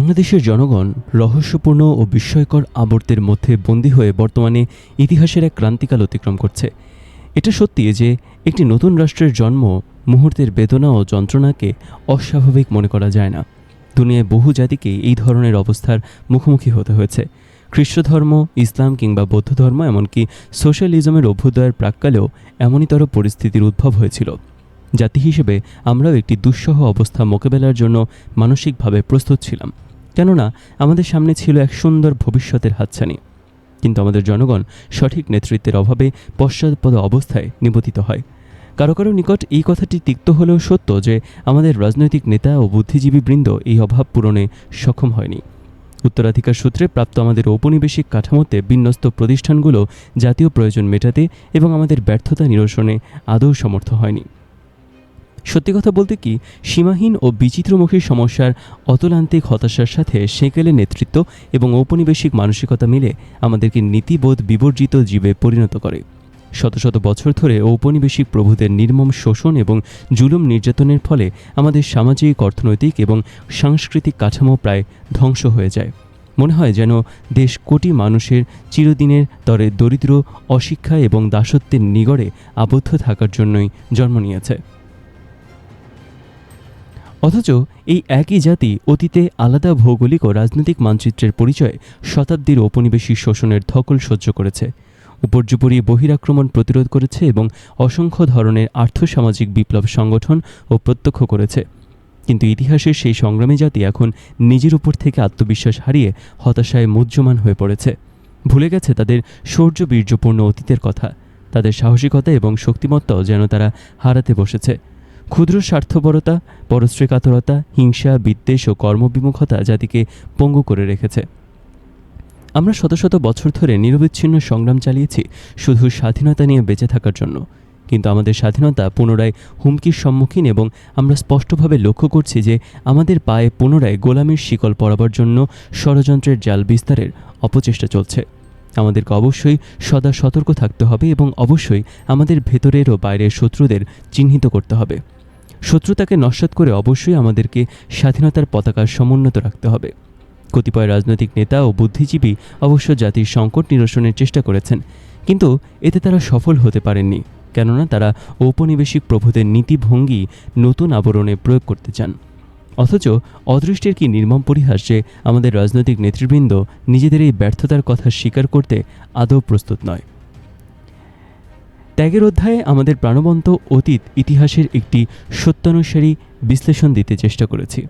বাংলাদেশের জনগণ রহস্যপূর্ণ ও বিস্ময়কর আবর্তের মধ্যে বন্দী হয়ে বর্তমানে ইতিহাসের এক ক্রান্তিকাল অতিক্রম করছে। এটা সত্যি যে একটি নতুন রাষ্ট্রের জন্ম মুহূর্তের বেদনা ও যন্ত্রণাকে অস্বাভাবিক মনে করা যায় না। দুনিয়ায় বহু জাতিকে এই ধরনের অবস্থার মুখোমুখি হতে হয়েছে। খ্রিস্ট ধর্ম ইসলাম কিংবা বৌদ্ধ ধর্ম এমনকি সোশ্যালিজমের অভ্যুদয়ের প্রাক্কালেও এমনইতর পরিস্থিতির উদ্ভব হয়েছিল। জাতি হিসেবে আমরাও একটি দুঃসহ অবস্থা মোকাবেলার জন্য মানসিকভাবে প্রস্তুত ছিলাম। কেননা আমাদের সামনে ছিল এক সুন্দর ভবিষ্যতের হাতছানি। কিন্তু আমাদের জনগণ সঠিক নেতৃত্বের অভাবে পশ্চাৎপদ অবস্থায় নিবতিত হয়। কারও কারও নিকট এই কথাটি তিক্ত হলেও সত্য যে আমাদের রাজনৈতিক নেতা ও বুদ্ধিজীবী বৃন্দ এই অভাব পূরণে সক্ষম হয়নি। উত্তরাধিকার সূত্রে প্রাপ্ত আমাদের ঔপনিবেশিক কাঠামোতে বিন্যস্ত প্রতিষ্ঠানগুলো জাতীয় প্রয়োজন মেটাতে এবং আমাদের ব্যর্থতা নিরসনে আদৌ সমর্থ হয়নি। সত্যি কথা বলতে কি, সীমাহীন ও বিচিত্রমুখী সমস্যার অতলান্তিক হতাশার সাথে সেকেলে নেতৃত্ব এবং ঔপনিবেশিক মানসিকতা মিলে আমাদেরকে নীতিবোধ বিবর্জিত জীবে পরিণত করে। শত শত বছর ধরে ঔপনিবেশিক প্রভুদের নির্মম শোষণ এবং জুলুম নির্যাতনের ফলে আমাদের সামাজিক, অর্থনৈতিক এবং সাংস্কৃতিক কাঠামো প্রায় ধ্বংস হয়ে যায়। মনে হয় যেন দেশ কোটি মানুষের চিরদিনের তরে দরিদ্র, অশিক্ষা এবং দাসত্বের নিগড়ে আবদ্ধ থাকার জন্যই জন্ম নিয়েছে। অথচ এই একই জাতি অতীতে আলাদা ভৌগোলিক ও রাজনৈতিক মানচিত্রের পরিচয়ে শতাব্দীর ঔপনিবেশিক শোষণের ধকল সহ্য করেছে। উপর্যুপরি বহিরাক্রমণ প্রতিরোধ করেছে এবং অসংখ্য ধরনের আর্থসামাজিক বিপ্লব সংগঠন ও প্রত্যক্ষ করেছে। কিন্তু ইতিহাসের সেই সংগ্রামী জাতি এখন নিজের উপর থেকে আত্মবিশ্বাস হারিয়ে হতাশায় মুহ্যমান হয়ে পড়েছে। ভুলে গেছে তাদের শৌর্য বীর্যপূর্ণ অতীতের কথা, তাদের সাহসিকতা এবং শক্তিমত্তাও যেন তারা হারাতে বসেছে। ক্ষুদ্র স্বার্থপরতা, পরশ্রীকাতরতা, হিংসা, বিদ্বেষ ও কর্মবিমুখতা জাতিকে পঙ্গু করে রেখেছে। আমরা শত শত বছর ধরে নিরবিচ্ছিন্ন সংগ্রাম চালিয়েছি শুধু স্বাধীনতা নিয়ে বেঁচে থাকার জন্য। কিন্তু আমাদের স্বাধীনতা পুনরায় হুমকির সম্মুখীন এবং আমরা স্পষ্টভাবে লক্ষ্য করছি যে আমাদের পায়ে পুনরায় গোলামির শিকল পরাবার জন্য ষড়যন্ত্রের জাল বিস্তারের অপচেষ্টা চলছে। আমাদেরকে অবশ্যই সদা সতর্ক থাকতে হবে এবং অবশ্যই আমাদের ভেতরের ও বাইরের শত্রুদের চিহ্নিত করতে হবে। শত্রুতাকে নস্বাত করে অবশ্যই আমাদেরকে স্বাধীনতার পতাকা সমুন্নত রাখতে হবে। কতিপয় রাজনৈতিক নেতা ও বুদ্ধিজীবী অবশ্য জাতির সংকট নিরসনের চেষ্টা করেছেন, কিন্তু এতে তারা সফল হতে পারেননি, কেননা তারা ঔপনিবেশিক প্রভুদের নীতিভঙ্গি নতুন আবরণে প্রয়োগ করতে চান। অথচ অদৃষ্টের কি নির্মম পরিহাস আমাদের রাজনৈতিক নেতৃবৃন্দ নিজেদের এই ব্যর্থতার কথা স্বীকার করতে আদৌ প্রস্তুত নয়। ত্যাগের অধ্যায়ে আমাদের প্রাণবন্ত অতীত ইতিহাসের একটি সত্যানুসারী বিশ্লেষণ দিতে চেষ্টা করেছি।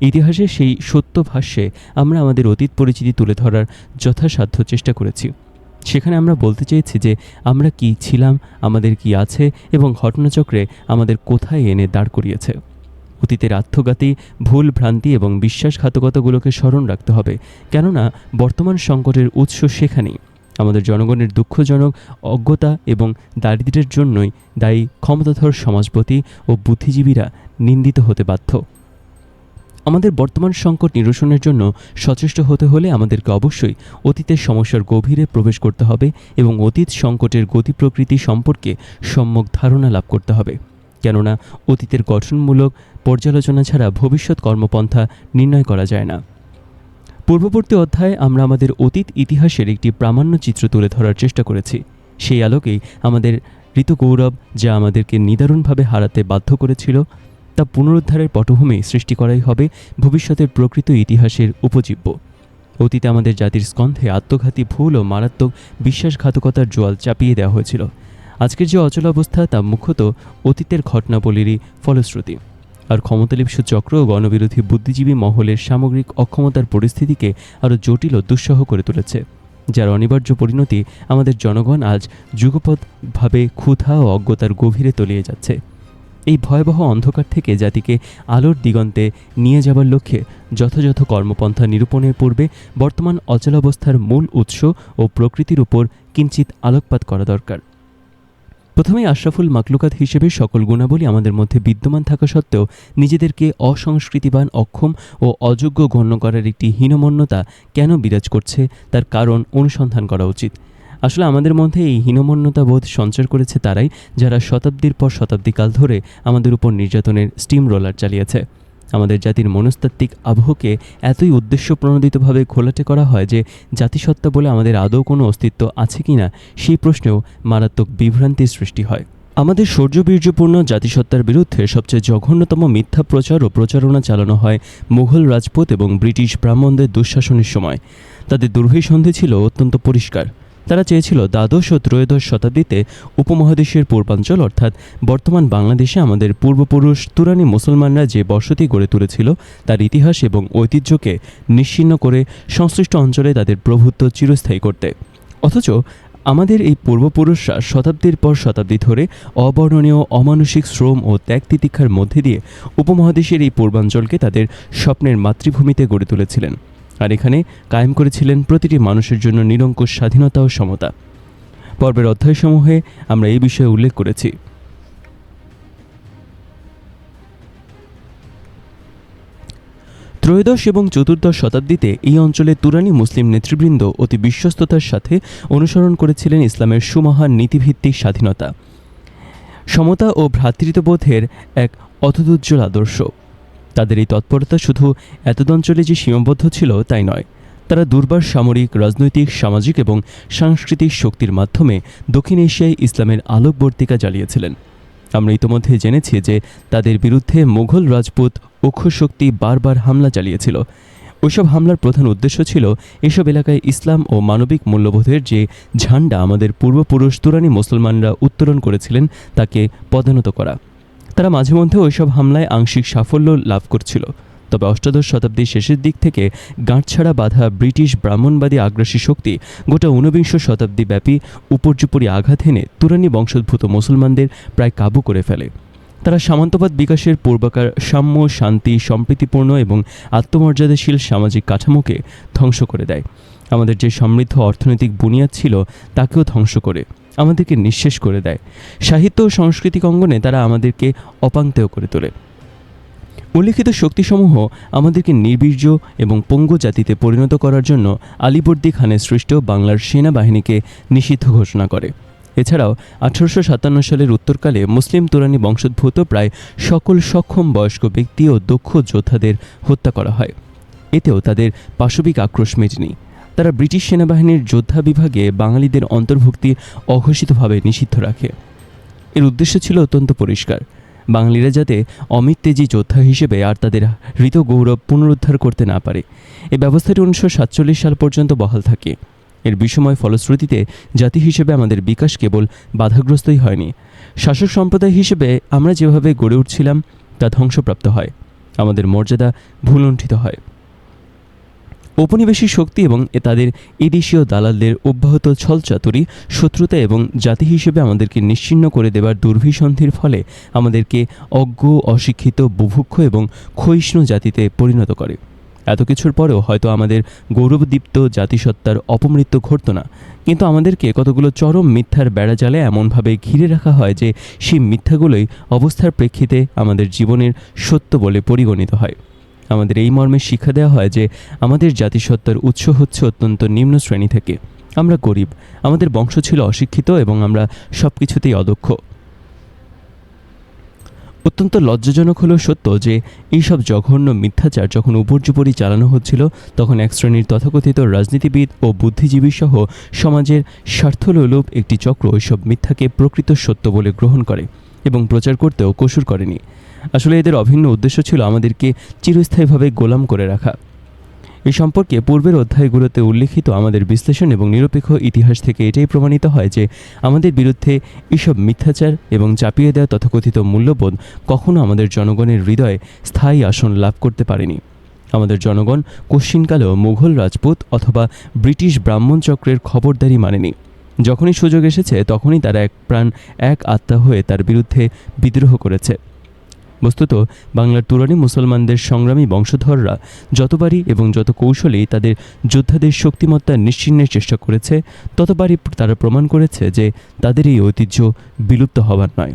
ইতিহাসের সেই সত্য ভাষ্যে আমরা আমাদের অতীত পরিচিতি তুলে ধরার যথাসাধ্য চেষ্টা করেছি। সেখানে আমরা বলতে চেয়েছি যে আমরা কি ছিলাম, আমাদের কি আছে এবং ঘটনাচক্রে আমাদের কোথায় এনে দাঁড় করিয়েছে। অতীতের আত্মঘাতী, ভুল ভ্রান্তি এবং বিশ্বাসঘাতকতাগুলোকে স্মরণ রাখতে হবে, কেননা বর্তমান সংকটের উৎস সেখানেই। আমাদের জনগণের দুঃখজনক অজ্ঞতা এবং দারিদ্র্যের জন্যই দায়ী ক্ষমতাধর সমাজপতি ও বুদ্ধিজীবীরা নিন্দিত হতে বাধ্য। আমাদের বর্তমান সংকট নিরসনের জন্য সচেষ্ট হতে হলে আমাদেরকে অবশ্যই অতীতের সমস্যার গভীরে প্রবেশ করতে হবে এবং অতীত সংকটের গতি প্রকৃতি সম্পর্কে সম্যক ধারণা লাভ করতে হবে। কেননা, অতীতের গঠনমূলক পর্যালোচনা ছাড়া ভবিষ্যৎ কর্মপন্থা নির্ণয় করা যায় না। পূর্ববর্তী অধ্যায়ে আমরা আমাদের অতীত ইতিহাসের একটি প্রামাণ্য চিত্র তুলে ধরার চেষ্টা করেছি। সেই আলোকেই আমাদের ঋতুগৌরব, যা আমাদেরকে নিদারুণভাবে হারাতে বাধ্য করেছিল, তা পুনরুদ্ধারের পটভূমি সৃষ্টি করাই হবে ভবিষ্যতের প্রকৃত ইতিহাসের উপজীব্য। অতীতে আমাদের জাতির স্কন্ধে আত্মঘাতী ভুল ও মারাত্মক বিশ্বাসঘাতকতার জোয়াল চাপিয়ে দেওয়া হয়েছিল। আজকের যে অচলাবস্থা তা মুখ্যত অতীতের ঘটনাবলীরই ফলশ্রুতি। আর ক্ষমতালিপ্সু চক্র ও গণবিরোধী বুদ্ধিজীবী মহলের সামগ্রিক অক্ষমতার পরিস্থিতিকে আরও জটিল ও দুঃসহ করে তুলেছে, যার অনিবার্য পরিণতি আমাদের জনগণ আজ যুগপৎভাবে ক্ষুধা ও অজ্ঞতার গভীরে তলিয়ে যাচ্ছে। এই ভয়াবহ অন্ধকার থেকে জাতিকে আলোর দিগন্তে নিয়ে যাবার লক্ষ্যে যথাযথ কর্মপন্থা নিরূপণের পূর্বে বর্তমান অচলাবস্থার মূল উৎস ও প্রকৃতির উপর কিঞ্চিত আলোকপাত করা দরকার। প্রথমেই আশরাফুল মাকলুকাত হিসেবে সকল গুণাবলী আমাদের মধ্যে বিদ্যমান থাকা সত্ত্বেও নিজেদেরকে অসংস্কৃতিবান, অক্ষম ও অযোগ্য গণ্য করার একটি হীনমন্যতা কেন বিরাজ করছে তার কারণ অনুসন্ধান করা উচিত। আসলে আমাদের মধ্যে এই হীনমন্যতা বোধ সঞ্চার করেছে তারাই যারা শতাব্দীর পর শতাব্দীকাল ধরে আমাদের উপর নির্যাতনের স্টিম রোলার চালিয়েছে। আমাদের জাতির মনস্তাত্ত্বিক আবহকে এতই উদ্দেশ্য প্রণোদিতভাবে ঘোলাটে করা হয় যে জাতিসত্তা বলে আমাদের আদৌ কোনো অস্তিত্ব আছে কি না, সেই প্রশ্নেও মারাত্মক বিভ্রান্তির সৃষ্টি হয়। আমাদের শৌর্যবীর্যপূর্ণ জাতিসত্তার বিরুদ্ধে সবচেয়ে জঘন্যতম মিথ্যা প্রচার ও প্রচারণা চালানো হয় মুঘল রাজপুত এবং ব্রিটিশ ব্রাহ্মণদের দুঃশাসনের সময়। তাদের দুর্ভিসন্ধি ছিল অত্যন্ত পরিষ্কার। তারা চেয়েছিল দ্বাদশ ও ত্রয়োদশ শতাব্দীতে উপমহাদেশের পূর্বাঞ্চল, অর্থাৎ বর্তমান বাংলাদেশে আমাদের পূর্বপুরুষ তুরানি মুসলমানরা যে বসতি গড়ে তুলেছিল, তার ইতিহাস এবং ঐতিহ্যকে নিশ্চিন্ন করে সংশ্লিষ্ট অঞ্চলে তাদের প্রভুত্ব চিরস্থায়ী করতে। অথচ আমাদের এই পূর্বপুরুষরা শতাব্দীর পর শতাব্দী ধরে অবর্ণনীয়, অমানসিক শ্রম ও ত্যাগ তিতিক্ষার মধ্যে দিয়ে উপমহাদেশের এই পূর্বাঞ্চলকে তাদের স্বপ্নের মাতৃভূমিতে গড়ে তুলেছিলেন। আর এখানে কায়েম করেছিলেন প্রতিটি মানুষের জন্য নিরঙ্কুশ স্বাধীনতা ও সমতা। পর্বের অধ্যায়সমূহে আমরা এই বিষয়ে উল্লেখ করেছি। ত্রয়োদশ এবং চতুর্দশ শতাব্দীতে এই অঞ্চলে তুরানি মুসলিম নেতৃবৃন্দ অতি বিশ্বস্ততার সাথে অনুসরণ করেছিলেন ইসলামের সুমহান নীতিভিত্তিক স্বাধীনতা। সমতা ও ভ্রাতৃত্ববোধের এক অতদুজ্জ্বল আদর্শ। তাদের এই তৎপরতা শুধু এতদ অঞ্চলে যে সীমাবদ্ধ ছিল তাই নয়। তারা দুর্বার সামরিক, রাজনৈতিক, সামাজিক এবং সাংস্কৃতিক শক্তির মাধ্যমে দক্ষিণ এশিয়ায় ইসলামের আলোকবর্তিকা জ্বালিয়েছিলেন। আমরা ইতোমধ্যে জেনেছি যে তাদের বিরুদ্ধে মুঘল রাজপুত অক্ষশক্তি বারবার হামলা চালিয়েছিল। ওইসব হামলার প্রধান উদ্দেশ্য ছিল এসব এলাকায় ইসলাম ও মানবিক মূল্যবোধের যে ঝান্ডা আমাদের পূর্বপুরুষ তুরানি মুসলমানরা উত্তোলন করেছিলেন তাকে পদানত করা। তারা মাঝে মধ্যে ওইসব হামলায় আংশিক সাফল্য লাভ করছিল। তবে অষ্টাদশ শতাব্দীর শেষের দিক থেকে গাঁটছাড়া বাঁধা ব্রিটিশ ব্রাহ্মণবাদী আগ্রাসী শক্তি গোটা ঊনবিংশ শতাব্দী ব্যাপী উপর্যুপরি আঘাত এনে তুরানি বংশোদ্ভূত মুসলমানদের প্রায় কাবু করে ফেলে। তারা সামন্তবাদ বিকাশের পূর্বাকার সাম্য, শান্তি, সম্প্রীতিপূর্ণ এবং আত্মমর্যাদাশীল সামাজিক কাঠামোকে ধ্বংস করে দেয়। আমাদের যে সমৃদ্ধ অর্থনৈতিক বুনিয়াদ ছিল তাকেও ধ্বংস করে। আমাদেরকে নিঃশেষ করে দেয়। সাহিত্য ও সাংস্কৃতিক অঙ্গনে তারা আমাদেরকে অপাঙ্ক্তেয় করে তোলে। উল্লিখিত শক্তিসমূহ আমাদেরকে নির্বীর্য এবং পঙ্গু জাতিতে পরিণত করার জন্য আলিবর্দী খানের সৃষ্ট বাংলার সেনাবাহিনীকে নিষিদ্ধ ঘোষণা করে। এছাড়াও আঠারোশো সাতান্ন সালের উত্তরকালে মুসলিম তুরানি বংশোদ্ভূত প্রায় সকল সক্ষম বয়স্ক ব্যক্তি ও দক্ষ যোদ্ধাদের হত্যা করা হয়। এতেও তাদের পাশবিক আক্রোশ মেটেনি। তারা ব্রিটিশ সেনাবাহিনীর যোদ্ধা বিভাগে বাঙালিদের অন্তর্ভুক্তি অঘোষিতভাবে নিষিদ্ধ রাখে। এর উদ্দেশ্য ছিল অত্যন্ত পরিষ্কার। বাঙালিরা যাতে অমিত তেজি যোদ্ধা হিসেবে আর তাদের হৃত গৌরব পুনরুদ্ধার করতে না পারে এই ব্যবস্থাটি উনিশশো সাতচল্লিশ সাল পর্যন্ত বহাল থাকে। এর বিষময় ফলশ্রুতিতে জাতি হিসেবে আমাদের বিকাশ কেবল বাধাগ্রস্তই হয়নি। শাসক সম্প্রদায় হিসেবে আমরা যেভাবে গড়ে উঠছিলাম, তা ধ্বংসপ্রাপ্ত হয়। আমাদের মর্যাদা ভুলুণ্ঠিত হয়। ঔপনিবেশিক শক্তি এবং এ তাদের এদেশীয় দালালদের অব্যাহত ছলচাতুরি, শত্রুতা এবং জাতি হিসেবে আমাদেরকে নিশ্চিহ্ন করে দেবার দুর্ভিসন্ধির ফলে আমাদেরকে অজ্ঞ, অশিক্ষিত, বুভুক্ষ এবং ক্ষয়িষ্ণু জাতিতে পরিণত করে। এত কিছুর পরেও হয়তো আমাদের গৌরবদীপ্ত জাতিসত্তার অপমৃত্যু ঘটত না। কিন্তু আমাদেরকে কতগুলো চরম মিথ্যার বেড়াজালে এমনভাবে ঘিরে রাখা হয় যে সেই মিথ্যাগুলোই অবস্থার প্রেক্ষিতে আমাদের জীবনের সত্য বলে পরিগণিত হয়। আমাদের এই মর্মে শিক্ষা দেওয়া হয় যে আমাদের জাতিসত্তার উৎস হচ্ছে অত্যন্ত নিম্ন শ্রেণি থেকে। আমরা গরিব, আমাদের বংশ ছিল অশিক্ষিত এবং আমরা সব কিছুতেই অদক্ষ। অত্যন্ত লজ্জাজনক হলেও সত্য যে এইসব জঘন্য মিথ্যাচার যখন উপর্যুপরি চালানো হচ্ছিল, তখন এক শ্রেণির তথাকথিত রাজনীতিবিদ ও বুদ্ধিজীবী সহ সমাজের স্বার্থলোলুপ একটি চক্র ওইসব মিথ্যাকে প্রকৃত সত্য বলে গ্রহণ করে এবং প্রচার করতেও কসুর করেনি। আসলে এদের অভিন্ন উদ্দেশ্য ছিল আমাদেরকে চিরস্থায়ীভাবে গোলাম করে রাখা। এই সম্পর্কে পূর্বের অধ্যায়গুলোতে উল্লিখিত আমাদের বিশ্লেষণ এবং নিরপেক্ষ ইতিহাস থেকে এটাই প্রমাণিত হয় যে আমাদের বিরুদ্ধে এসব মিথ্যাচার এবং চাপিয়ে দেওয়া তথাকথিত মূল্যবোধ কখনো আমাদের জনগণের হৃদয়ে স্থায়ী আসন লাভ করতে পারেনি। আমাদের জনগণ কশ্চিনকালেও মুঘল রাজপুত অথবা ব্রিটিশ ব্রাহ্মণ চক্রের খবরদারি মানেনি। যখনই সুযোগ এসেছে, তখনই তারা এক প্রাণ, এক আত্মা হয়ে তার বিরুদ্ধে বিদ্রোহ করেছে। বস্তুত, বাংলার তুরানি মুসলমানদের সংগ্রামী বংশধররা যতবারই এবং যত কৌশলেই তাদের যোদ্ধাদের শক্তিমত্তা নিশ্চিহ্নের চেষ্টা করেছে, ততবারই তারা প্রমাণ করেছে যে তাদের এই ঐতিহ্য বিলুপ্ত হবার নয়।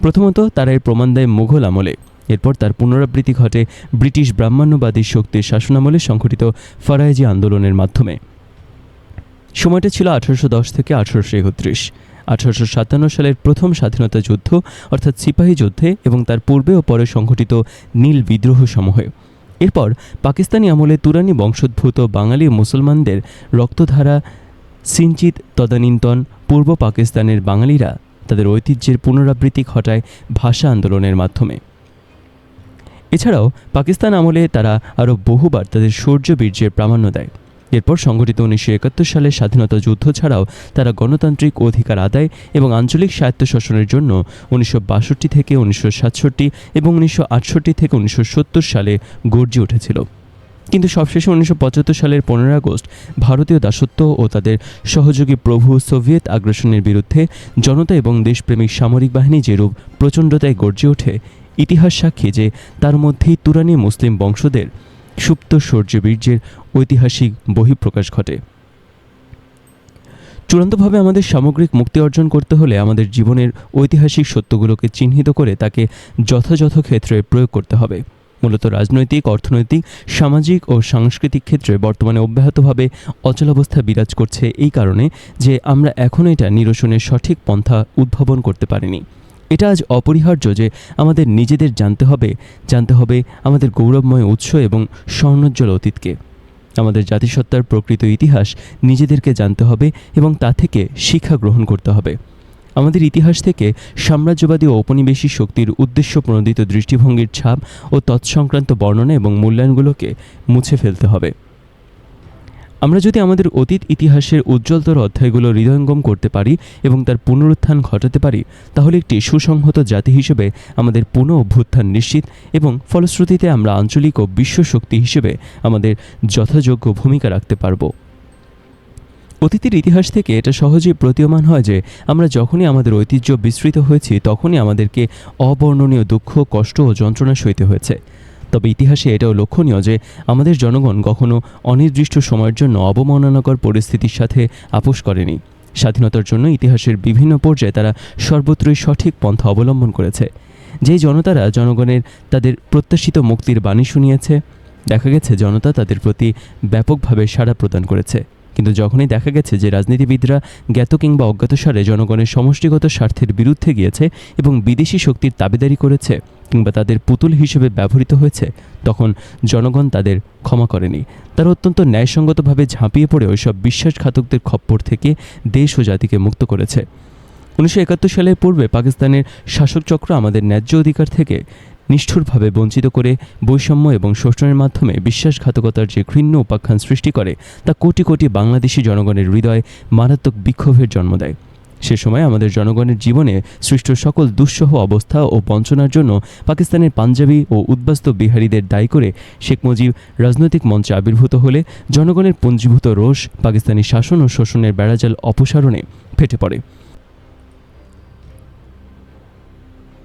প্রথমত, তারা এর প্রমাণ দেয় মুঘল আমলে। এরপর তার পুনরাবৃত্তি ঘটে ব্রিটিশ ব্রাহ্মণ্যবাদী শক্তির শাসনামলে সংঘটিত ফরায়েজি আন্দোলনের মাধ্যমে। সময়টা ছিল আঠারোশো দশ থেকে আঠারোশো একত্রিশ। আঠারোশো সাতান্ন সালের প্রথম স্বাধীনতা যুদ্ধ, অর্থাৎ সিপাহী যুদ্ধে এবং তার পূর্বে ও পরে সংঘটিত নীল বিদ্রোহ সমূহে এরপর পাকিস্তানি আমলে তুরানি বংশোদ্ভূত বাঙালি মুসলমানদের রক্তধারা সিঞ্চিত তদানীন্তন, পূর্ব পাকিস্তানের বাঙালিরা তাদের ঐতিহ্যের পুনরাবৃত্তি ঘটায় ভাষা আন্দোলনের মাধ্যমে। এছাড়াও পাকিস্তান আমলে তারা আরও বহুবার তাদের শৌর্য বীর্যের প্রামাণ্য দেয়। এরপর সংগঠিত উনিশশো একাত্তর সালের স্বাধীনতা যুদ্ধ ছাড়াও তারা গণতান্ত্রিক অধিকার আদায় এবং আঞ্চলিক স্বায়ত্তশাসনের জন্য উনিশশো বাষট্টি থেকে উনিশশো সাতষট্টি এবং উনিশশো আটষট্টি থেকে উনিশশো সত্তর সালে গর্জে উঠেছিল। কিন্তু সবশেষে উনিশশো পঁচাত্তর সালের পনেরো আগস্ট ভারতীয় দাসত্ব ও তাদের সহযোগী প্রভু সোভিয়েত আগ্রাসনের বিরুদ্ধে জনতা এবং দেশপ্রেমিক সামরিক বাহিনী যেরূপ প্রচণ্ডতায় গর্জে ওঠে, ইতিহাস সাক্ষী যে তার মধ্যেই তুরানি মুসলিম বংশদের সুপ্ত শৌর্যবীর্যের ঐতিহাসিক বহিঃপ্রকাশ ঘটে। চূড়ান্তভাবে আমাদের সামগ্রিক মুক্তি অর্জন করতে হলে আমাদের জীবনের ঐতিহাসিক সত্যগুলোকে চিহ্নিত করে তাকে যথাযথ ক্ষেত্রে প্রয়োগ করতে হবে। মূলত রাজনৈতিক, অর্থনৈতিক, সামাজিক ও সাংস্কৃতিক ক্ষেত্রে বর্তমানে অব্যাহতভাবে অচলাবস্থা বিরাজ করছে এই কারণে যে আমরা এখনও এটা নিরসনের সঠিক পন্থা উদ্ভাবন করতে পারিনি। এটা আজ অপরিহার্য যে আমাদের নিজেদের জানতে হবে জানতে হবে আমাদের গৌরবময় উৎস এবং স্বর্ণোজ্জ্বল অতীতকে। আমাদের জাতিসত্তার প্রকৃত ইতিহাস নিজেদেরকে জানতে হবে এবং তা থেকে শিক্ষা গ্রহণ করতে হবে। আমাদের ইতিহাস থেকে সাম্রাজ্যবাদী ও শক্তির উদ্দেশ্য প্রণোদিত দৃষ্টিভঙ্গির ছাপ ও তৎসংক্রান্ত বর্ণনা এবং মূল্যায়নগুলোকে মুছে ফেলতে হবে। আমরা যদি আমাদের অতীত ইতিহাসের উজ্জ্বলতর অধ্যায়গুলো হৃদয়ঙ্গম করতে পারি এবং তার পুনরুত্থান ঘটাতে পারি, তাহলে একটি সুসংহত জাতি হিসেবে আমাদের পুনঃ অভ্যুত্থান নিশ্চিত এবং ফলশ্রুতিতে আমরা আঞ্চলিক ও বিশ্ব শক্তি হিসেবে আমাদের যথাযোগ্য ভূমিকা রাখতে পারব। অতীতের ইতিহাস থেকে এটা সহজেই প্রতীয়মান হয় যে, আমরা যখনই আমাদের ঐতিহ্য বিস্তৃত হয়েছি, তখনই আমাদেরকে অবর্ণনীয় দুঃখ, কষ্ট ও যন্ত্রণা সইতে হয়েছে। তবে ইতিহাসে এটাও লক্ষণীয় যে আমাদের জনগণ কখনো অনির্দিষ্ট সময়ের জন্য অবমাননাকর পরিস্থিতির সাথে আপোষ করেনি। স্বাধীনতার জন্য ইতিহাসের বিভিন্ন পর্যায়ে তারা সর্বত্রই সঠিক পন্থা অবলম্বন করেছে। যেই জনতারা জনগণের তাদের প্রত্যাশিত মুক্তির বাণী শুনিয়েছে, দেখা গেছে জনতা তাদের প্রতি ব্যাপকভাবে সাড়া প্রদান করেছে। কিন্তু যখনই দেখা গেছে যে রাজনীতিবিদরা জ্ঞাত কিংবা অজ্ঞাতসারে জনগণের সমষ্টিগত স্বার্থের বিরুদ্ধে গিয়েছে এবং বিদেশি শক্তির দাবিদারি করেছে কিংবা তাদের পুতুল হিসেবে ব্যবহৃত হয়েছে, তখন জনগণ তাদের ক্ষমা করেনি। তারা অত্যন্ত ন্যায়সঙ্গতভাবে ঝাঁপিয়ে পড়ে ওইসব বিশ্বাসঘাতকদের খপ্পর থেকে দেশ ও জাতিকে মুক্ত করেছে। উনিশশো একাত্তর সালের পূর্বে পাকিস্তানের শাসকচক্র আমাদের ন্যায্য অধিকার থেকে নিষ্ঠুরভাবে বঞ্চিত করে বৈষম্য এবং শোষণের মাধ্যমে বিশ্বাসঘাতকতার যে ঘৃণ্য উপাখ্যান সৃষ্টি করে, তা কোটি কোটি বাংলাদেশি জনগণের হৃদয়ে মারাত্মক বিক্ষোভের জন্ম দেয়। সে সময় আমাদের জনগণের জীবনে সৃষ্ট সকল দুঃসহ অবস্থা ও বঞ্চনার জন্য পাকিস্তানের পাঞ্জাবি ও উদ্বাস্ত বিহারীদের দায়ী করে শেখ মুজিব রাজনৈতিক মঞ্চে আবির্ভূত হলে জনগণের পুঞ্জীভূত রোষ পাকিস্তানি শাসন ও শোষণের বেড়াজাল অপসারণে ফেটে পড়ে।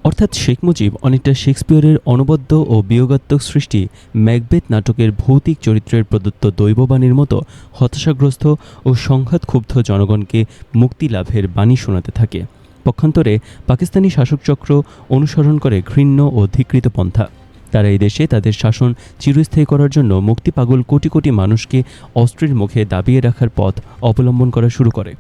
অর্থাৎ শেখ মুজিব অনেকটা শেক্সপিয়রের অনবদ্য ও বিয়োগাত্মক সৃষ্টি ম্যাকবেথ নাটকের ভৌতিক চরিত্রের প্রদত্ত দৈববাণীর মতো হতাশাগ্রস্ত ও সংঘাতক্ষুব্ধ জনগণকে মুক্তি লাভের বাণী শোনাতে থাকে। পক্ষান্তরে পাকিস্তানি শাসকচক্র অনুসরণ করে ঘৃণ্য ও ধিকৃত পন্থা। তারা এই দেশে তাদের শাসন চিরস্থায়ী করার জন্য মুক্তিপাগল কোটি কোটি মানুষকে অস্ত্রের মুখে দাবিয়ে রাখার পথ অবলম্বন করা শুরু করে।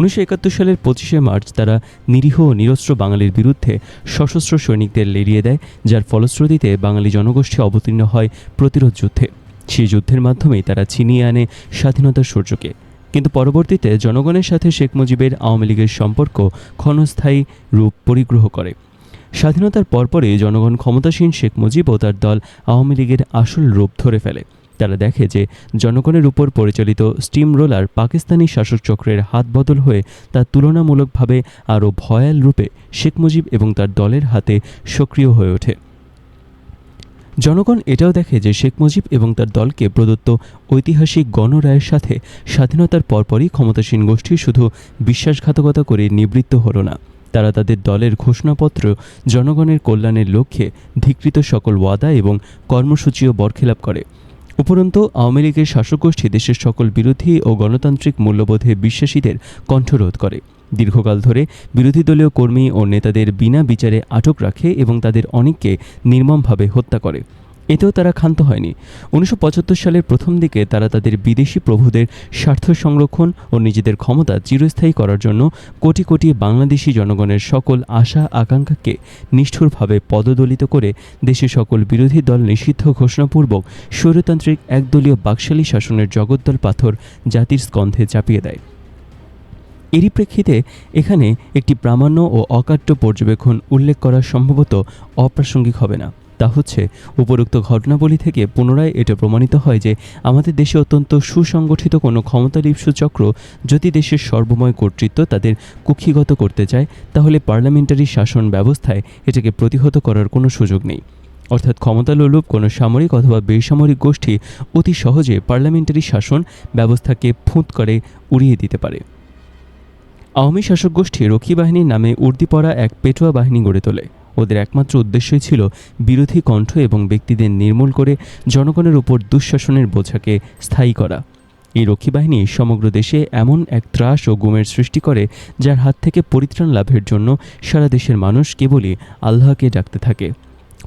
উনিশশো একাত্তর সালের পঁচিশে মার্চ তারা নিরীহ নিরস্ত্র বাঙালির বিরুদ্ধে সশস্ত্র সৈনিকদের লেরিয়ে দেয়, যার ফলশ্রুতিতে বাঙালি জনগোষ্ঠী অবতীর্ণ হয় প্রতিরোধ যুদ্ধে। সেই যুদ্ধের মাধ্যমেই তারা ছিনিয়ে আনে স্বাধীনতার সূর্যকে। কিন্তু পরবর্তীতে জনগণের সাথে শেখ মুজিবের আওয়ামী লীগের সম্পর্ক ক্ষণস্থায়ী রূপ পরিগ্রহ করে। স্বাধীনতার পরপরই জনগণ ক্ষমতাসীন শেখ মুজিব ও তার দল আওয়ামী লীগের আসল রূপ ধরে ফেলে। তারা দেখে যে জনগণের উপর পরিচালিত স্টিম রোলার পাকিস্তানি শাসক চক্রের হাত বদল হয়ে তা তুলনামূলকভাবে আরও ভয়াল রূপে শেখ মুজিব এবং তার দলের হাতে সক্রিয় হয়ে ওঠে। জনগণ এটাও দেখে যে শেখ মুজিব এবং তার দলকে প্রদত্ত ঐতিহাসিক গণরায়ের সাথে স্বাধীনতার পরপরই ক্ষমতাসীন গোষ্ঠী শুধু বিশ্বাসঘাতকতা করে নিবৃত্ত হলো না। তারা তাদের দলের ঘোষণাপত্র, জনগণের কল্যাণের লক্ষ্যে ধিকৃত সকল ওয়াদা এবং কর্মসূচিও বরখেলাপ করে। উপরন্তু, আওয়ামী লীগের শাসকগোষ্ঠী দেশের সকল বিরোধী ও গণতান্ত্রিক মূল্যবোধে বিশ্বাসীদের কণ্ঠরোধ করে। দীর্ঘকাল ধরে বিরোধী দলীয় কর্মী ও নেতাদের বিনা বিচারে আটক রাখে এবং তাদের অনেককে নির্মমভাবে হত্যা করে। এতেও তারা ক্ষান্ত হয়নি। উনিশশো পঁচাত্তর সালের প্রথম দিকে তারা তাদের বিদেশি প্রভুদের স্বার্থ সংরক্ষণ ও নিজেদের ক্ষমতা চিরস্থায়ী করার জন্য কোটি কোটি বাংলাদেশি জনগণের সকল আশা, আকাঙ্ক্ষাকে নিষ্ঠুরভাবে পদদলিত করে দেশের সকল বিরোধী দল নিষিদ্ধ ঘোষণাপূর্বক স্বৈরতান্ত্রিক একদলীয় বাকশালী শাসনের জগদ্দল পাথর জাতির স্কন্ধে চাপিয়ে দেয়। এরই প্রেক্ষিতে এখানে একটি প্রামাণ্য ও অকাট্য পর্যবেক্ষণ উল্লেখ করা সম্ভবত অপ্রাসঙ্গিক হবে না। তা হচ্ছে, উপরোক্ত ঘটনাবলী থেকে পুনরায় এটা প্রমাণিত হয় যে আমাদের দেশে অত্যন্ত সুসংগঠিত কোনো ক্ষমতালিপ্সু চক্র যদি দেশের সর্বময় কর্তৃত্ব তাদের কুক্ষিগত করতে চায়, তাহলে পার্লামেন্টারি শাসন ব্যবস্থায় এটাকে প্রতিহত করার কোনো সুযোগ নেই। অর্থাৎ ক্ষমতালোলুপ কোনো সামরিক অথবা বেসামরিক গোষ্ঠী অতি সহজে পার্লামেন্টারি শাসন ব্যবস্থাকে ফুঁত করে উড়িয়ে দিতে পারে। আওয়ামী শাসক গোষ্ঠী রক্ষী বাহিনীর নামে উর্দি পড়া এক পেটোয়া বাহিনী গড়ে তোলে। ওদের একমাত্র উদ্দেশ্যই ছিল বিরোধী কণ্ঠ এবং ব্যক্তিদের নির্মূল করে জনগণের উপর দুঃশাসনের বোঝাকে স্থায়ী করা। এই রক্ষী বাহিনী সমগ্র দেশে এমন এক ত্রাস ও গুমের সৃষ্টি করে, যার হাত থেকে পরিত্রাণ লাভের জন্য সারা দেশের মানুষ কেবলই আল্লাহকে ডাকতে থাকে।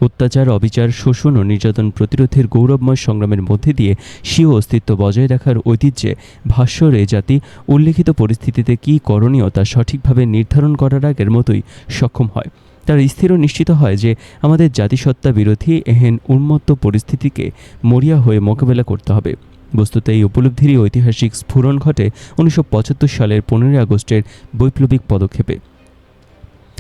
অত্যাচার, অবিচার, শোষণ ও নির্যাতন প্রতিরোধের গৌরবময় সংগ্রামের মধ্যে দিয়ে স্বীয় অস্তিত্ব বজায় রাখার ঐতিহ্যে ভাষ্যর এ জাতি উল্লেখিত পরিস্থিতিতে কী করণীয় তা সঠিকভাবে নির্ধারণ করার আগের মতোই সক্ষম হয়। তার স্থির নিশ্চিত হয় যে আমাদের জাতিসত্তা বিরোধী এহেন উন্মত্ত পরিস্থিতিকে মরিয়া হয়ে মোকাবেলা করতে হবে। বস্তুত এই উপলব্ধিরই ঐতিহাসিক স্ফুরণ ঘটে উনিশশো পঁচাত্তর সালের পনেরোই আগস্টের বৈপ্লবিক পদক্ষেপে।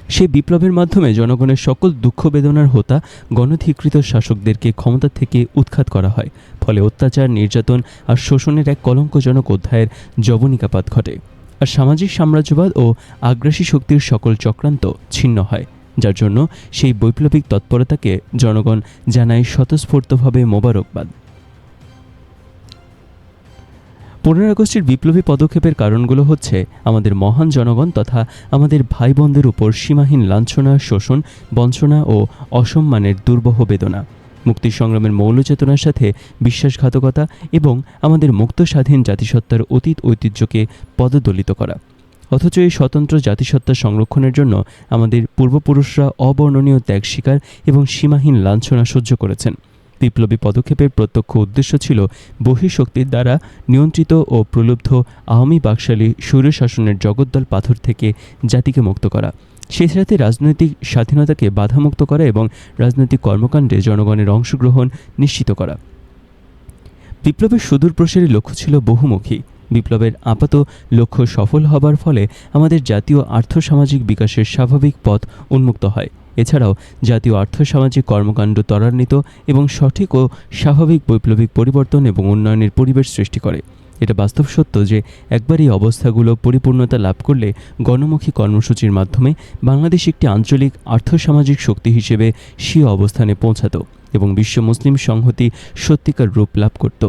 সেই বিপ্লবের মাধ্যমে জনগণের সকল দুঃখ বেদনার হোতা গণধিকৃত শাসকদেরকে ক্ষমতা থেকে উৎখাত করা হয়, ফলে অত্যাচার, নির্যাতন আর শোষণের এক কলঙ্কজনক অধ্যায়ের জবনিকাপাত ঘটে। আর সামাজিক সাম্রাজ্যবাদ ও আগ্রাসী শক্তির সকল চক্রান্ত ছিন্ন হয়। যার জন্য সেই বৈপ্লবিক তৎপরতাকে জনগণ জানায় স্বতঃস্ফূর্তভাবে মোবারকবাদ। পনেরো আগস্টের বিপ্লবী পদক্ষেপের কারণগুলো হচ্ছে আমাদের মহান জনগণ তথা আমাদের ভাই বোনদের উপর সীমাহীন লাঞ্ছনা, শোষণ, বঞ্চনা ও অসম্মানের দুর্বহ বেদনা, মুক্তি সংগ্রামের মৌল চেতনার সাথে বিশ্বাসঘাতকতা এবং আমাদের মুক্ত স্বাধীন জাতিসত্তার অতীত ঐতিহ্যকে পদদলিত করা। অথচ এই স্বতন্ত্র জাতিসত্তা সংরক্ষণের জন্য আমাদের পূর্বপুরুষরা অবর্ণনীয় ত্যাগ স্বীকার এবং সীমাহীন লাঞ্ছনা সহ্য করেছেন। বিপ্লবী পদক্ষেপের প্রত্যক্ষ উদ্দেশ্য ছিল বহিঃশক্তির দ্বারা নিয়ন্ত্রিত ও প্রলুব্ধ আওয়ামী বাকশালী স্বৈরশাসনের জগদ্দল পাথর থেকে জাতিকে মুক্ত করা। সেই সাথে রাজনৈতিক স্বাধীনতাকে বাধামুক্ত করা এবং রাজনৈতিক কর্মকাণ্ডে জনগণের অংশগ্রহণ নিশ্চিত করা। বিপ্লবের সুদূর প্রসারী লক্ষ্য ছিল বহুমুখী। বিপ্লবের আপাত লক্ষ্য সফল হবার ফলে আমাদের জাতীয় আর্থসামাজিক বিকাশের স্বাভাবিক পথ উন্মুক্ত হয়। এছাড়াও জাতীয় আর্থসামাজিক কর্মকাণ্ড ত্বরান্বিত এবং সঠিক ও স্বাভাবিক বৈপ্লবিক পরিবর্তন এবং উন্নয়নের পরিবেশ সৃষ্টি করে। এটা বাস্তব সত্য যে একবার এই অবস্থাগুলো পরিপূর্ণতা লাভ করলে গণমুখী কর্মসূচির মাধ্যমে বাংলাদেশ একটি আঞ্চলিক আর্থসামাজিক শক্তি হিসেবে স্বীয় অবস্থানে পৌঁছাতো এবং বিশ্ব মুসলিম সংহতি সত্যিকার রূপ লাভ করত।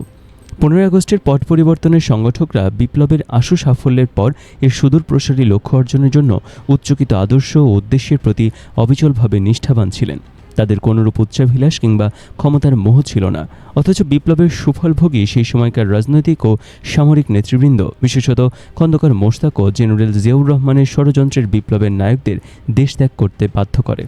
পনেরোই আগস্টের পট পরিবর্তনের সংগঠকরা বিপ্লবের আশু সাফল্যের পর এর সুদূর প্রসারী লক্ষ্য অর্জনের জন্য উচ্চকিত আদর্শ ও উদ্দেশ্যের প্রতি অবিচলভাবে নিষ্ঠাবান ছিলেন। তাদের কোনোরূপ উচ্চাভিলাষ কিংবা ক্ষমতার মোহ ছিল না। অথচ বিপ্লবের সুফলভোগী সেই সময়কার রাজনৈতিক ও সামরিক নেতৃবৃন্দ, বিশেষত খন্দকার মোশতাক ও জেনারেল জিয়াউর রহমানের ষড়যন্ত্রের বিপ্লবের নায়কদের দেশ ত্যাগ করতে বাধ্য করে।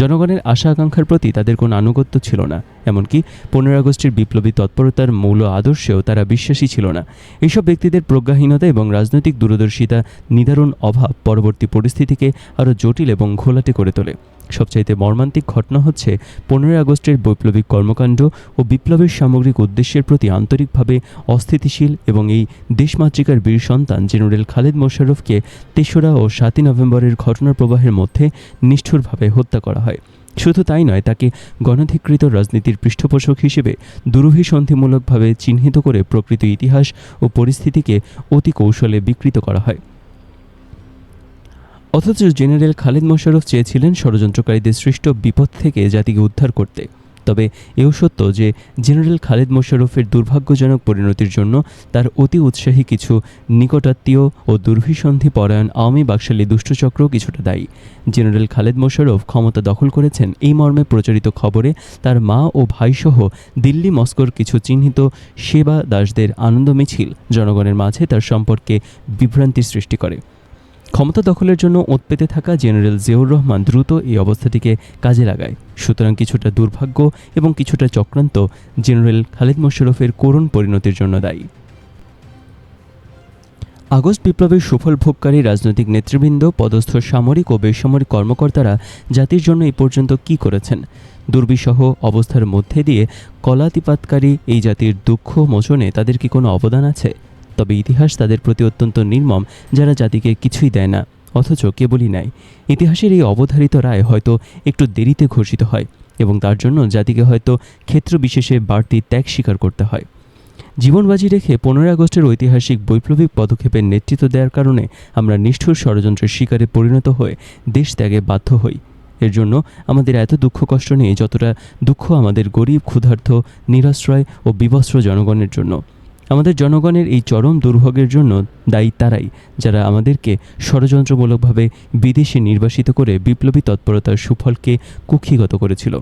জনগণের আশা আকাঙ্ক্ষার প্রতি তাদের কোনো আনুগত্য ছিল না, এমনকি পনেরো আগস্টের বিপ্লবী তৎপরতার মৌল আদর্শেও তারা বিশ্বাসী ছিল না। এইসব ব্যক্তিদের প্রজ্ঞাহীনতা এবং রাজনৈতিক দূরদর্শিতা, নিদারুণ অভাব পরবর্তী পরিস্থিতিকে আরও জটিল এবং ঘোলাটে করে তোলে। সবচাইতে মর্মান্তিক ঘটনা হচ্ছে পনেরোই আগস্টের বৈপ্লবিক কর্মকাণ্ড ও বিপ্লবের সামগ্রিক উদ্দেশ্যের প্রতি আন্তরিকভাবে অস্থিতিশীল এবং এই দেশমাতৃকার বীর সন্তান জেনারেল খালেদ মোশাররফকে তেসরা ও সাতই নভেম্বরের ঘটনার প্রবাহের মধ্যে নিষ্ঠুরভাবে হত্যা করা হয়। শুধু তাই নয়, তাকে গণধিকৃত রাজনীতির পৃষ্ঠপোষক হিসেবে দুরভিসন্ধিমূলকভাবে চিহ্নিত করে প্রকৃত ইতিহাস ও পরিস্থিতিকে অতি কৌশলে বিকৃত করা হয়। অথচ জেনারেল খালেদ মোশাররফ চেয়েছিলেন ষড়যন্ত্রকারীদের সৃষ্ট বিপদ থেকে জাতিকে উদ্ধার করতে। তবে এও সত্য যে, জেনারেল খালেদ মোশারফের দুর্ভাগ্যজনক পরিণতির জন্য তার অতি উৎসাহী কিছু নিকটাত্মীয় ও দুর্ভিসন্ধি পরায়ণ আওয়ামী বাকশালী দুষ্টচক্র কিছুটা দায়ী। জেনারেল খালেদ মোশাররফ ক্ষমতা দখল করেছেন এই মর্মে প্রচারিত খবরে তার মা ও ভাইসহ দিল্লি, মস্কোর কিছু চিহ্নিত সেবা দাসদের আনন্দ মিছিল জনগণের মাঝে তার সম্পর্কে বিভ্রান্তির সৃষ্টি করে। ক্ষমতা দখলের জন্য পেতে থাকা জেনারেল জিয়াউর রহমান দ্রুত এই অবস্থাটিকে কাজে লাগায়। সুতরাং কিছুটা দুর্ভাগ্য এবং কিছুটা চক্রান্ত জেনারেল খালিদ মোশাররফের করুণ পরিণতির জন্য দায়ী। আগস্ট বিপ্লবের সুফল ভোগকারী রাজনৈতিক নেতৃবৃন্দ, পদস্থ সামরিক ও বেসামরিক কর্মকর্তারা জাতির জন্য এই পর্যন্ত কী করেছেন? দুর্বিষহ অবস্থার মধ্যে দিয়ে কলাতিপাতকারী এই জাতির দুঃখ মোচনে তাদের কি কোনো অবদান আছে? তবে ইতিহাস তাদের প্রতি অত্যন্ত নির্মম, যারা জাতিকে কিছুই দেয় না, অথচ কেবলই নেয়। ইতিহাসের এই অবধারিত রায় হয়তো একটু দেরিতে ঘোষিত হয় এবং তার জন্য জাতিকে হয়তো ক্ষেত্র বিশেষে বাড়তি ত্যাগ স্বীকার করতে হয়। জীবনবাজি রেখে পনেরোই আগস্টের ঐতিহাসিক বৈপ্লবিক পদক্ষেপের নেতৃত্ব দেওয়ার কারণে আমরা নিষ্ঠুর ষড়যন্ত্রের শিকারে পরিণত হয়ে দেশ ত্যাগে বাধ্য হই। এর জন্য আমাদের এত দুঃখ কষ্ট নেই যতটা দুঃখ আমাদের গরিব, ক্ষুধার্ত, নিরাশ্রয় ও বিবস্ত্র জনগণের জন্য আমাদের জনগণের এই চরম দুর্ভোগের জন্য দায়ী তারাই, যারা আমাদেরকে ষড়যন্ত্রমূলকভাবে বিদেশে নির্বাসিত করে বিপ্লবী তৎপরতার সুফলকে কুক্ষিগত করেছিল।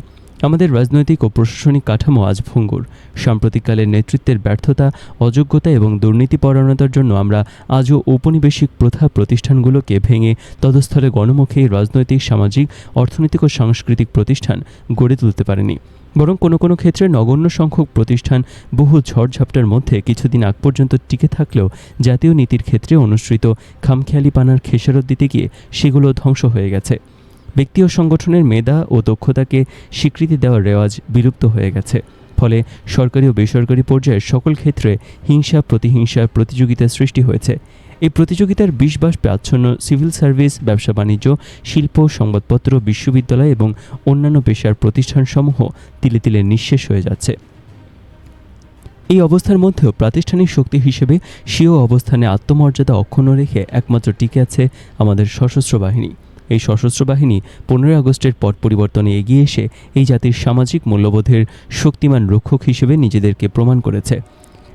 আমাদের রাজনৈতিক ও প্রশাসনিক কাঠামো আজ ভঙ্গুর। সাম্প্রতিককালের নেতৃত্বের ব্যর্থতা, অযোগ্যতা এবং দুর্নীতিপরায়ণতার জন্য আমরা আজও ঔপনিবেশিক প্রথা প্রতিষ্ঠানগুলোকে ভেঙে তদস্থলে গণমুখী রাজনৈতিক, সামাজিক, অর্থনৈতিক ও সাংস্কৃতিক প্রতিষ্ঠান গড়ে তুলতে পারেনি। বরং কোনো কোনো ক্ষেত্রে নগণ্য সংখ্যক প্রতিষ্ঠান বহু ঝড়ঝাপটার মধ্যে কিছুদিন আগ পর্যন্ত টিকে থাকলেও জাতীয় নীতির ক্ষেত্রে অনুসৃত খামখেয়ালিপানার খেসারত দিতে গিয়ে সেগুলো ধ্বংস হয়ে গেছে। ব্যক্তি ও সংগঠনের মেধা ও দক্ষতাকে স্বীকৃতি দেওয়ার রেওয়াজ বিলুপ্ত হয়ে গেছে। ফলে সরকারি ও বেসরকারি পর্যায়ে সকল ক্ষেত্রে হিংসা, প্রতিহিংসার প্রতিযোগিতার সৃষ্টি হয়েছে। এই প্রতিযোগিতার বিষবাষ্পে আচ্ছন্ন সিভিল সার্ভিস, ব্যবসা বাণিজ্য, শিল্প, সংবাদপত্র, বিশ্ববিদ্যালয় এবং অন্যান্য পেশার প্রতিষ্ঠানসমূহ তিলে তিলে নিঃশেষ হয়ে যাচ্ছে। এই অবস্থার মধ্যেও প্রাতিষ্ঠানিক শক্তি হিসেবে স্বীয় অবস্থানে আত্মমর্যাদা অক্ষুণ্ণ রেখে একমাত্র টিকে আছে আমাদের সশস্ত্র বাহিনী। এই সশস্ত্র বাহিনী পনেরোই আগস্টের পট পরিবর্তনে এগিয়ে এসে এই জাতির সামাজিক মূল্যবোধের শক্তিমান রক্ষক হিসেবে নিজেদেরকে প্রমাণ করেছে।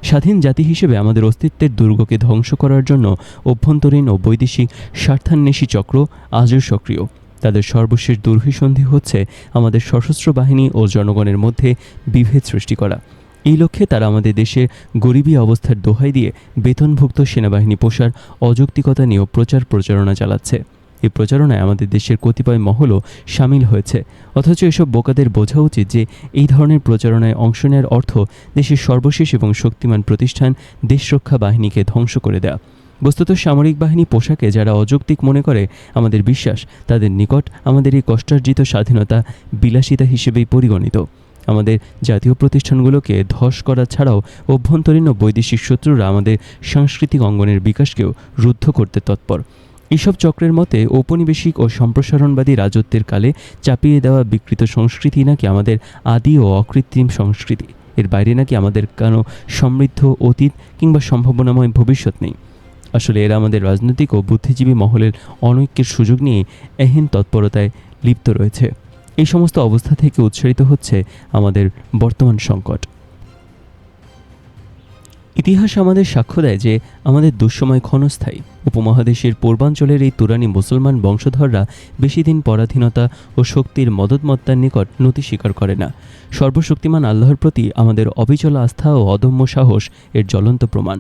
স্বাধীন জাতি হিসেবে আমাদের অস্তিত্বের দুর্গকে ধ্বংস করার জন্য অভ্যন্তরীণ ও বৈদেশিক স্বার্থান্বেষী চক্র আজও সক্রিয়। তাদের সর্বশেষ দুর্ভিসন্ধি হচ্ছে আমাদের সশস্ত্র বাহিনী ও জনগণের মধ্যে বিভেদ সৃষ্টি করা। এই লক্ষ্যে তারা আমাদের দেশে গরিবী অবস্থার দোহাই দিয়ে বেতনভুক্ত সেনাবাহিনী পোষার অযৌক্তিকতা নিয়েও প্রচার প্রচারণা চালাচ্ছে। এই প্রচারণায় আমাদের দেশের কতিপয় মহলও সামিল হয়েছে। অথচ এসব বোকাদের বোঝা উচিত যে এই ধরনের প্রচারণায় অংশ নেওয়ার অর্থ দেশের সর্বশেষ এবং শক্তিমান প্রতিষ্ঠান দেশরক্ষা বাহিনীকে ধ্বংস করে দেয়া। বস্তুত সামরিক বাহিনী পোশাকে যারা অযৌক্তিক মনে করে আমাদের বিশ্বাস, তাদের নিকট আমাদের এই কষ্টার্জিত স্বাধীনতা বিলাসিতা হিসেবেই পরিগণিত। আমাদের জাতীয় প্রতিষ্ঠানগুলোকে ধস করা ছাড়াও অভ্যন্তরীণ ও বৈদেশিক শত্রুরা আমাদের সাংস্কৃতিক অঙ্গনের বিকাশকেও রুদ্ধ করতে তৎপর। এইসব চক্রের মতে ঔপনিবেশিক ও সম্প্রসারণবাদী রাজত্বের কালে চাপিয়ে দেওয়া বিকৃত সংস্কৃতি নাকি আমাদের আদি ও অকৃত্রিম সংস্কৃতি? এর বাইরে নাকি আমাদের কোনো সমৃদ্ধ অতীত কিংবা সম্ভাবনাময় ভবিষ্যৎ নেই? আসলে এরা আমাদের রাজনৈতিক ও বুদ্ধিজীবী মহলের অনৈক্যের সুযোগ নিয়ে এহেন তৎপরতায় লিপ্ত রয়েছে। এই সমস্ত অবস্থা থেকে উৎসারিত হচ্ছে আমাদের বর্তমান সংকট। ইতিহাস আমাদের সাক্ষ্য দেয় যে আমাদের দুঃসময় ক্ষণস্থায়ী। উপমহাদেশের পূর্বাঞ্চলের এই তুরানি মুসলমান বংশধররা বেশি দিন পরাধীনতা ও শক্তির মদতমত্তার নিকট নতি স্বীকার করে না। সর্বশক্তিমান আল্লাহর প্রতি আমাদের অবিচল আস্থা ও অদম্য সাহস এর জ্বলন্ত প্রমাণ।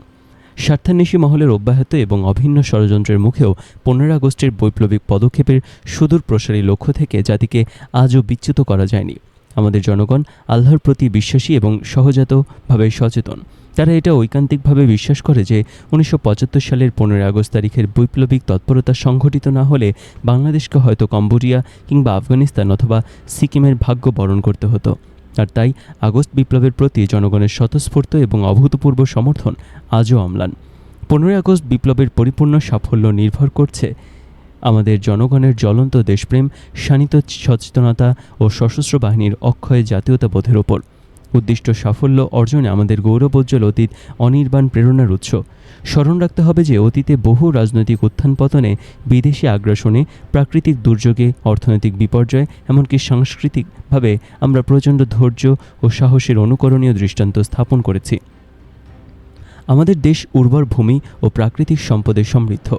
স্বার্থান্বেষী মহলের অব্যাহত এবং অভিন্ন ষড়যন্ত্রের মুখেও পনেরো আগস্টের বৈপ্লবিক পদক্ষেপের সুদূর প্রসারী লক্ষ্য থেকে জাতিকে আজও বিচ্যুত করা যায়নি। আমাদের জনগণ আল্লাহর প্রতি বিশ্বাসী এবং সহজাতভাবে সচেতন। তারা এটা ঐকান্তিকভাবে বিশ্বাস করে যে উনিশশো পঁচাত্তর সালের পনেরোই আগস্ট তারিখের বৈপ্লবিক তৎপরতা সংঘটিত না হলে বাংলাদেশকে হয়তো কম্বোডিয়া কিংবা আফগানিস্তান অথবা সিকিমের ভাগ্য বরণ করতে হতো। আর তাই আগস্ট বিপ্লবের প্রতি জনগণের স্বতঃস্ফূর্ত এবং অভূতপূর্ব সমর্থন আজও অম্লান। পনেরোই আগস্ট বিপ্লবের পরিপূর্ণ সাফল্য নির্ভর করছে আমাদের জনগণের জ্বলন্ত দেশপ্রেম, শানিত সচেতনতা ও সশস্ত্র বাহিনীর অক্ষয় জাতীয়তাবোধের ওপর। উদ্দিষ্ট সাফল্য অর্জনে আমাদের গৌরবোজ্জ্বল অতীত অনির্বাণ প্রেরণার উৎস। স্মরণ রাখতে হবে যে অতীতে বহু রাজনৈতিক উত্থান পতনে বিদেশি আগ্রাসনে, প্রাকৃতিক দুর্যোগে, অর্থনৈতিক বিপর্যয়, এমনকি সাংস্কৃতিকভাবে আমরা প্রচণ্ড ধৈর্য ও সাহসের অনুকরণীয় দৃষ্টান্ত স্থাপন করেছি। আমাদের দেশ উর্বর ভূমি ও প্রাকৃতিক সম্পদে সমৃদ্ধ।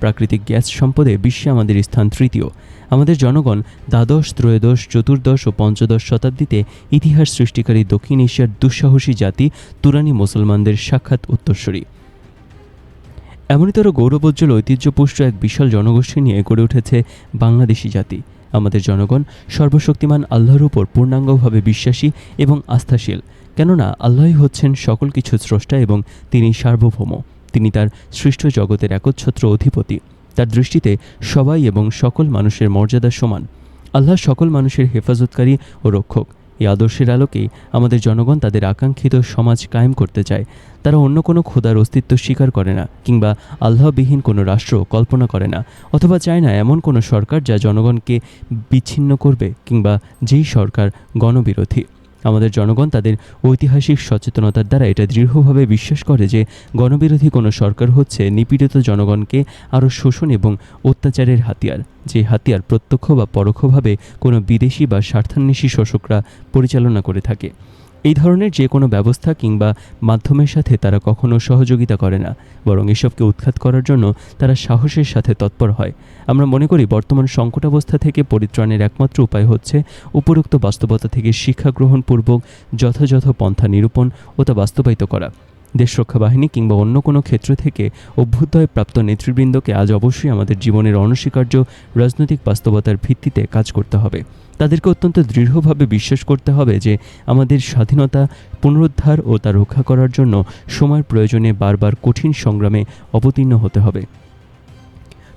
প্রাকৃতিক গ্যাস সম্পদে বিশ্বে আমাদের স্থান তৃতীয়। আমাদের জনগণ দ্বাদশ, ত্রয়োদশ, চতুর্দশ ও পঞ্চদশ শতাব্দীতে ইতিহাস সৃষ্টিকারী দক্ষিণ এশিয়ার দুঃসাহসী জাতি তুরানি মুসলমানদের সাক্ষাৎ উত্তরস্বরী এমনইতর গৌরবোজ্জ্বল ঐতিহ্যপুষ্ট এক বিশাল জনগোষ্ঠী নিয়ে গড়ে উঠেছে বাংলাদেশি জাতি। আমাদের জনগণ সর্বশক্তিমান আল্লাহর উপর পূর্ণাঙ্গভাবে বিশ্বাসী এবং আস্থাশীল। কেননা আল্লাহই হচ্ছেন সকল কিছু স্রষ্টা এবং তিনি সার্বভৌম। তিনি তার সৃষ্ট জগতের একচ্ছত্র অধিপতি। তার দৃষ্টিতে সবাই এবং সকল মানুষের মর্যাদা সমান। আল্লাহ সকল মানুষের হেফাজতকারী ও রক্ষক। এই আদর্শের আলোকেই আমাদের জনগণ তাদের আকাঙ্ক্ষিত সমাজ কায়েম করতে চায়। তারা অন্য কোনো খোদার অস্তিত্ব স্বীকার করে না কিংবা আল্লাহবিহীন কোনো রাষ্ট্র কল্পনা করে না অথবা চায় না এমন কোনো সরকার যা জনগণকে বিচ্ছিন্ন করবে কিংবা যেই সরকার গণবিরোধী। আমাদের জনগণ তাদের ঐতিহাসিক সচেতনতার দ্বারা এটা দৃঢ়ভাবে বিশ্বাস করে যে গণবিরোধী কোনো সরকার হচ্ছে নিপীড়িত জনগণকে আরও শোষণ এবং অত্যাচারের হাতিয়ার। যে হাতিয়ার প্রত্যক্ষ বা পরোক্ষভাবে কোনো বিদেশি বা স্বার্থান্বেষী শোষকরা পরিচালনা করে থাকে। এই ধরনের যে কোনো ব্যবস্থা কিংবা মাধ্যমের সাথে তারা কখনো সহযোগিতা করে না, বরং এসবকে উৎখাত করার জন্য তারা সাহসের সাথে তৎপর হয়। আমরা মনে করি বর্তমান সংকটাবস্থা থেকে পরিত্রাণের একমাত্র উপায় হচ্ছে উপরোক্ত বাস্তবতা থেকে শিক্ষা গ্রহণপূর্বক যথাযথ পন্থা নিরূপণ ও তা বাস্তবায়িত করা। দেশরক্ষা বাহিনী কিংবা অন্য কোনো ক্ষেত্র থেকে অভ্যুদয় প্রাপ্ত নেতৃবৃন্দকে আজ অবশ্যই আমাদের জীবনের অনস্বীকার্য রাজনৈতিক বাস্তবতার ভিত্তিতে কাজ করতে হবে। তাদেরকে অত্যন্ত দৃঢ়ভাবে বিশ্বাস করতে হবে যে আমাদের স্বাধীনতা পুনরুদ্ধার ও তা রক্ষা করার জন্য সময়ের প্রয়োজনে বারবার কঠিন সংগ্রামে অবতীর্ণ হতে হবে।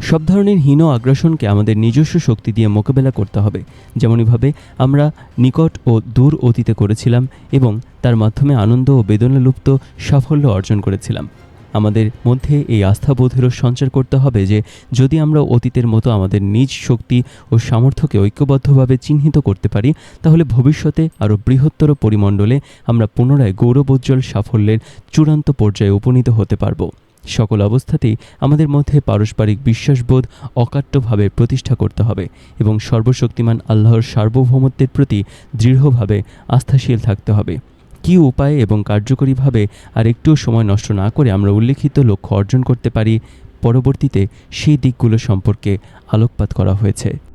সব ধরনের হীন আগ্রাসনকে আমাদের নিজস্ব শক্তি দিয়ে মোকাবেলা করতে হবে। যেমনইভাবে আমরা নিকট ও দূর অতীতে করেছিলাম এবং তার মাধ্যমে আনন্দ ও বেদনালুপ্ত সাফল্য অর্জন করেছিলাম। আমাদের মধ্যে এই আস্থাবোধেরও সঞ্চার করতে হবে যে, যদি আমরা অতীতের মতো আমাদের নিজ শক্তি ও সামর্থ্যকে ঐক্যবদ্ধভাবে চিহ্নিত করতে পারি, তাহলে ভবিষ্যতে আরও বৃহত্তর পরিমণ্ডলে আমরা পুনরায় গৌরবোজ্জ্বল সাফল্যের চূড়ান্ত পর্যায়ে উপনীত হতে পারব। সকল অবস্থাতেই আমাদের মধ্যে পারস্পরিক বিশ্বাসবোধ অকাট্যভাবে প্রতিষ্ঠা করতে হবে এবং সর্বশক্তিমান আল্লাহর সার্বভৌমত্বের প্রতি দৃঢ়ভাবে আস্থাশীল থাকতে হবে। কী উপায়ে এবং কার্যকরীভাবে আর একটুও সময় নষ্ট না করে আমরা উল্লেখিত লক্ষ্য অর্জন করতে পারি? পরবর্তীতে সেই দিকগুলো সম্পর্কে আলোকপাত করা হয়েছে।